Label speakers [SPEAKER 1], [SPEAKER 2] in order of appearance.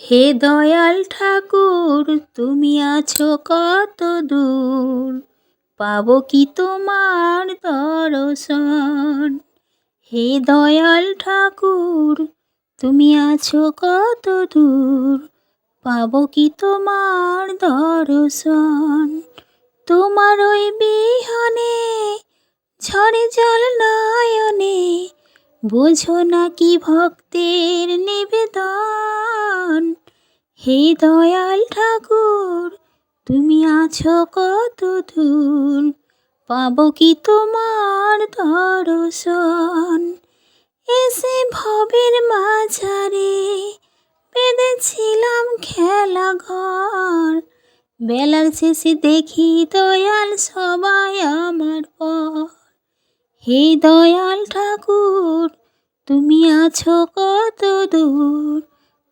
[SPEAKER 1] হে দয়াল ঠাকুর, তুমি আছো কত দূর? পাবো কি তোমার দর্শন? হে দয়াল ঠাকুর, তুমি আছো কত দূর? পাবো কি তোমার দর্শন? তোমার ওই বিহনে ঝরে জল নয়নে, বোঝো না কি ভক্তের নিবেদন? হে দয়াল ঠাকুর, তুমি আছো কত দূর? পাবো কি তোমার দর্শন? এসে ভবের মাঝারে বেঁধেছিলাম খেলা ঘর। বেলার শেষে দেখি দয়াল সবাই আমার পর। হে দয়াল ঠাকুর, তুমি আছো কত দূর?